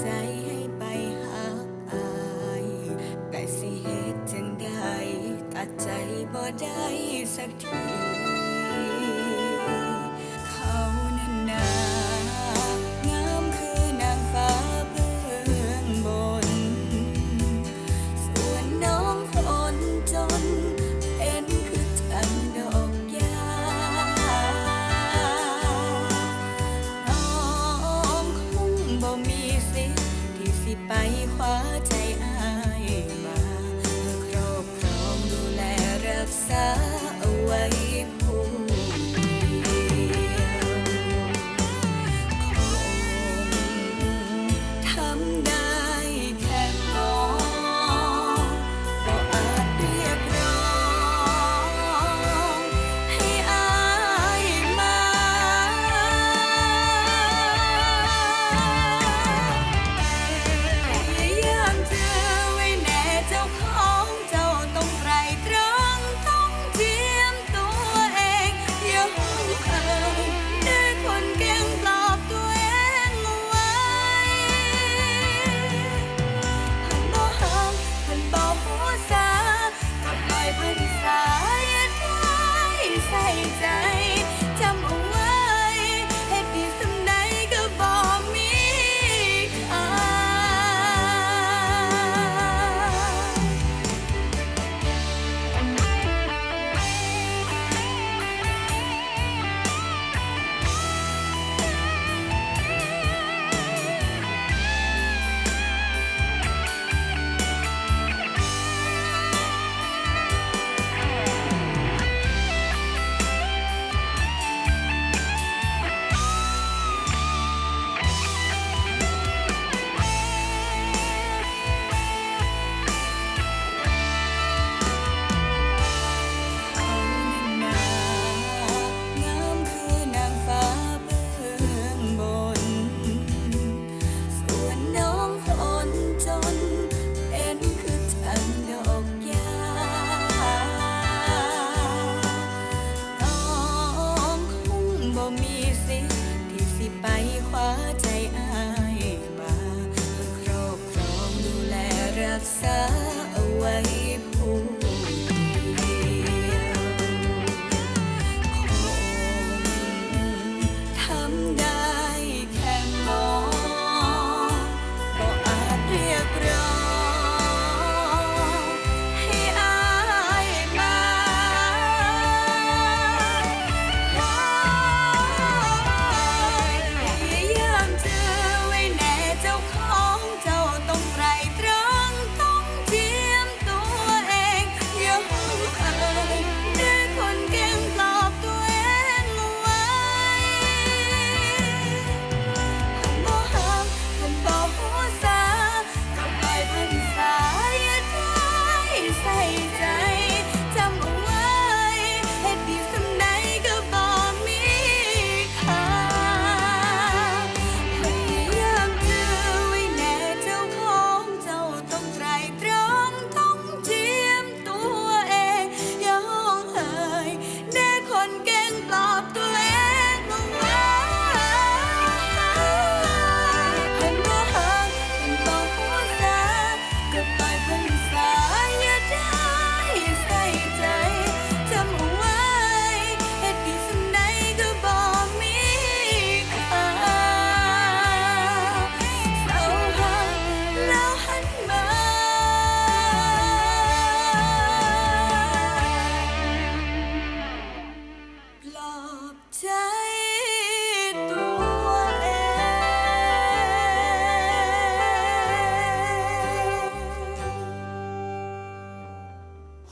ใจให้ไปหาอายแต่สิเหตุจังใดตัดใจบ่ได้สักที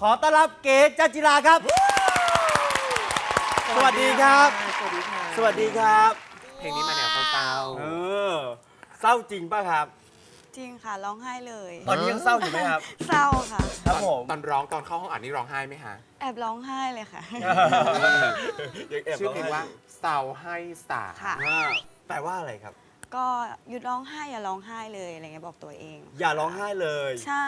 ขอต้อนรับเก๋จัจิราครับ สวัสดีครับสวัสดีครับ เพลงนี้มาแนวเศร้าเออ เศร้าจริงป่ะครับ จริงค่ะร้องไห้เลยตอนนี้ยังเศร้าอยู่ไหมครับ เศร้าค่ะ ๆครับผม ตอนร้องตอนเข้าห้องอัดนี่ร้องไห้ไหมฮะแอบร้องไห้เลยค่ะ ชื่อเพลงว่าเศร้าให้สาค่ะ แปลว่าอะไรครับ ก็หยุดร้องไห้อย่าร้องไห้เลยอะไรเงี้ยบอกตัวเอง อย่าร้องไห้เลย ใช่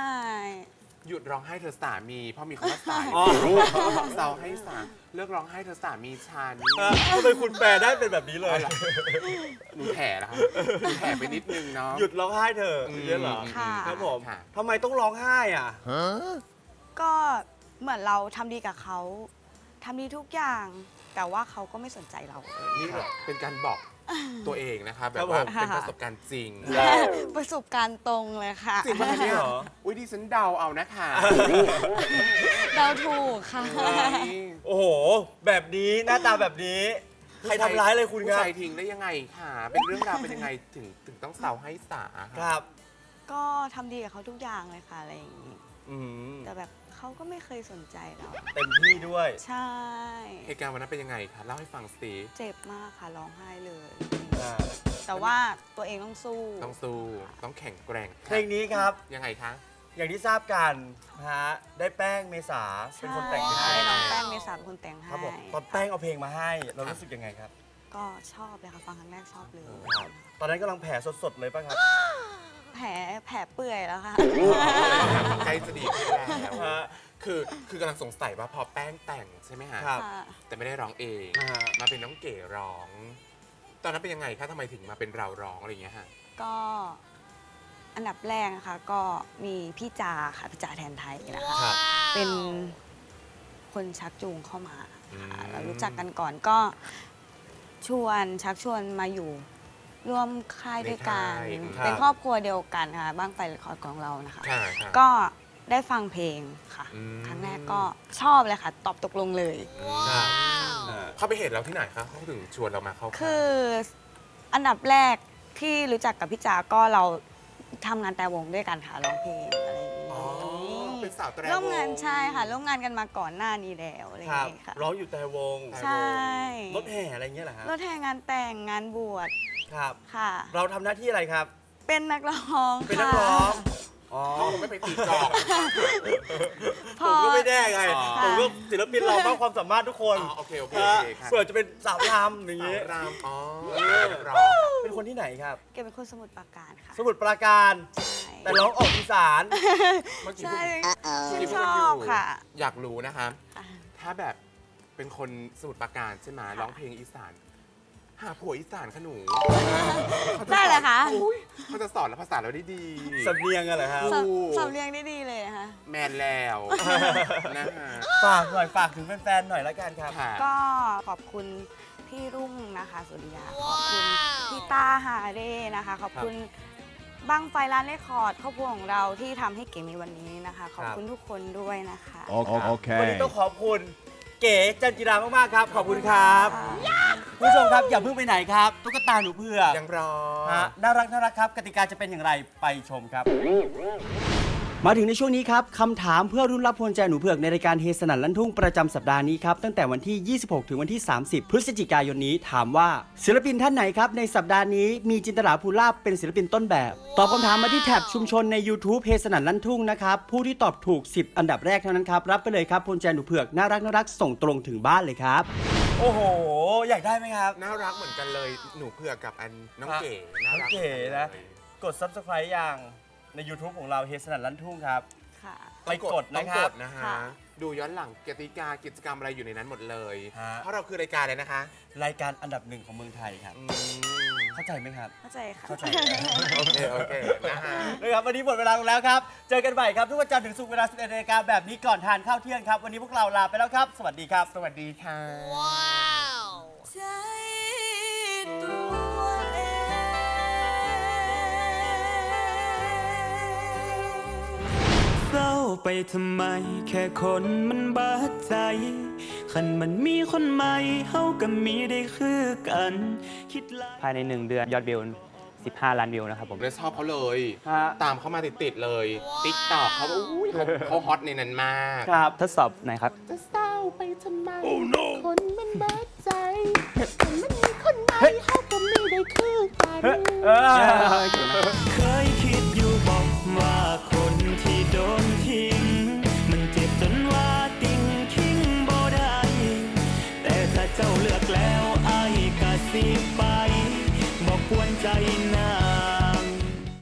หยุดร้องไห้เธอสามีเพราะมีคำว่าสายอ๋อเศร้าให้สาเลิกร้องไห้เธอสามีฉันเออทำไมคุณแปลได้เป็นแบบนี้เลยเอาล่ะหนูแถแล้วครับหนูแถไปนิดนึงเนาะหยุดร้องไห้เถอะอืมอย่างนี้ยเหรอค่ะ ครับผมค่ะทำไมต้องร้องไห้อะ ก็เหมือนเราทำดีกับเขาทำดีทุกอย่าง แต่ว่าเขาก็ไม่สนใจเรา นี่เป็นการบอก ตัวเองนะคะแบครับบว่าผมเป็นประสบการณ์จริงประสบการณ์ตรงเลยค่ะจริงป่ะจริงเหรออุ้ยดิฉันเดาเอานะคะเราถูกค่ะ โอ้โห แบบนี้หน้าตาแบบนี้ ใครทำร้ายเลยคุณคผู้รับชายทิ้งได้ยังไงค่ะ เป็นเรื่องราวเป็นยังไงถึงถึงต้องเศร้าให้สาคค่ะรับ ก็ทำดีกับเขาทุกอย่างเลยค่ะอะไรอย่างนี้ อืมแต่แบบเขาก็ไม่เคยสนใจเรา เต็มที่ด้วย ใช่ เหตุการณ์วันนั้นเป็นยังไงคะเล่าให้ฟังสิเจ็บมากค่ะร้องไห้เลย อ่าแต่ว่าตัวเองต้องสู้ ต้องสู้ต้องแข็งแกร่งเพลงนี้ครับ ยังไงคะอย่างที่ทราบกันนะฮะได้แป้งเมษาเป็นคนแต่งใช่ให้น้องแป้งเมษาเป็นคนแต่งให้ครับผมตอนแป้งเอาเพลงมาให้ เรารู้สึกยังไงครับ ก็ชอบเลยค่ะฟังครั้งแรกชอบเลยครับตอนนั้นกำลังแผลสดๆเลยป่ะครับ แผลแผลเปื่อยแล้วค่ะ ใกล้จะดีขึ้นแล้วฮะคือคือกำลังสงสัยว่าพอแป้งแต่งใช่ไหมฮะครับค่ะแต่ไม่ได้ร้องเองอ่าฮะ มาเป็นน้องเก๋ร้อง ตอนนั้นเป็นยังไงคะทำไมถึงมาเป็นเราร้องอะไรอย่างเงี้ยฮะก็อันดับแรกนะคะก็มีพี่จาค่ะพี่จาแทนไทยนะคะ ครับ เป็นคนชักจูงเข้ามาค่ะอืม เรารู้จักกันก่อนก็ชวนชักชวนมาอยู่ ร่วมค่ายด้วยกัน ในค่ายครับเป็นครอบครัวเดียวกันค่ะบ้างไฟเรคคอร์ดของเรานะคะ ค่ะค่ะ ก็ได้ฟังเพลงค่ะ อืม ครั้งแรกก็ชอบเลยค่ะ ตอบตกลงเลยครับอ่าเขาไปเห็นเราที่ไหนคะเขาถึงชวนเรามาเข้าคืออันดับแรกที่รู้จักกับพี่จาก็เราทำงานแต่วงด้วยกันค่ะร้องเพลง เป็นสาวแตรวร่วมงานใช่ค่ะ ร่วมงานกันมาก่อนหน้านี้แล้วอะไรอคย่างรับนี้ค่ะ ร้องอยู่แต่วงใช่ รถแห่อะไรเงี้ยเหรอฮะรถแห่งานแต่งงานบวชครับ ค่ะ เราทำหน้าที่อะไรครับ เป็นนักร้องเป็นนักร้องอ๋อเขาคงไม่ไปตีกลองพผอ มก็ไม่แน่ไงอ๋อ ผมก็ศิลปินเรามากความสามารถทุกคนอ๋อโอเคโอเคนะโอเคค่ะเผื่อจะเป็นสาวรำอย่างสางี้วรามอ๋อเออนักร้องเป็นคนที่ไหนครับแกเป็นคนสมุทรปราการค่ะ สมุทรปราการใช่ แต่ร้องออกอีสาน เมื่อกี้ใช่พูดชื่นเมื่อกี้ชพูดอกันอยู่บค่ะ อยากรู้นะคะค่ะถ้าแบบเป็นคนสมุทรปราการใช่ไหมร้องเพลงอีสาน หาผัวอีสานขนูได้เหรอคะอุ๊ยเขาจะสอนแล้วภาษาเราได้ดี สำเนียงอะไรครับโอ้สำสำเรียงได้ดีเลยนะคะ แมนแล้วนะฮะฝากหน่อยฝากถึงแฟนๆหน่อยละกันครับ ค่ะ ก็ขอบคุณพี่รุ่งนะคะ สุริยา ขอบคุณพี่ต้าฮาเร่นะคะ ขอบคุณ บังไฟร้านเลคคอร์ดครอบครัวของเราที่ทำให้เก๋มีวันนี้นะคะ ขอบคุณทุกคนด้วยนะคะ วันนี้ต้องขอบคุณเก๋จันจิรามากๆครับ ขอบคุณครับคุณผู้ชมครับอย่าเพิ่งไปไหนครับตุ๊กตาหนูเผือกยังรอ ฮะน่ารักน่ารักครับ กติกาจะเป็นอย่างไรไปชมครับ มาถึงในช่วงนี้ครับคำถามเพื่อรุ่นรับพลใจหนูเผือกในรายการเฮสนันลั่นทุ่งประจำสัปดาห์นี้ครับตั้งแต่วันที่ 26 ถึงวันที่ 30 พฤศจิกายนนี้ถามว่า ศิลปินท่านไหนครับในสัปดาห์นี้มีจินตลาภูลาภเป็นศิลปินต้นแบบ ตอบคำถามมาที่แท็บชุมชนใน YouTube เฮสนันลั่นทุ่งนะครับผู้ที่ตอบถูก 10 อันดับแรกเท่านั้นครับรับไปเลยครับพลใจหนูเผือกน่ารักน่ารักส่งตรงถึงบ้านเลยครับ โอ้โห อยากได้ไหมครับ น่ารักเหมือนกันเลยหนูเผือกกับอันน้องครับเก๋น่ารักน้องเก๋นะหมือกัเลยกด subscribe อย่าง ใน YouTube ของเราเฮสนันลั่นทุ่งครับ ค่ะ ไปกดต้นะองคกรับ ดนะฮะ ค่ะ ดูย้อนหลังกติกากิจกรรมอะไรอยู่ในนั้นหมดเลย ฮะ เพราะเราคือรายการเลยนะคะรายการอันดับหนึ่งของเมืองไทยครับ อืมเข้าใจไหมครับ เข้าใจค่ะ เข้าใจโอเค โอเค นะฮะ นะครับวันนี้หมดเวลาลงแล้วครับ เจอกันใหม่ครับ ทุกวันจันทร์ถึงศุกร์เวลา 11นาฬิกาแบบนี้ก่อนทานข้าวเที่ยงครับ วันนี้พวกเราลาไปแล้วครับ สวัสดีครับ สวัสดีค่ะใจ ไปทำไม แค่คนมันบาดใจ คันมันมีคนใหม่เฮาก็มีได้คือกัน คิดหลาย ภายใน 1 เดือนยอดวิว 15 ล้านวิวนะครับผมเลยชอบเขาเลย ฮะ ตามเขามาติดๆเลย ติ๊กตอกเขาบอกอุ้ยเขาเขาฮอตในนั้นมาก ครับทดสอบหน่อยครับ จะเศร้าไปทำไม คนมันบาดใจคนมันมีคนใหม่เขาก็มีได้คือกันเออเคยคิด โดนทิ้ง มันเจ็บจนว่าติงคิงบ่ได้ แต่ถ้าเจ้าเลือกแล้วไอ้กะสิไป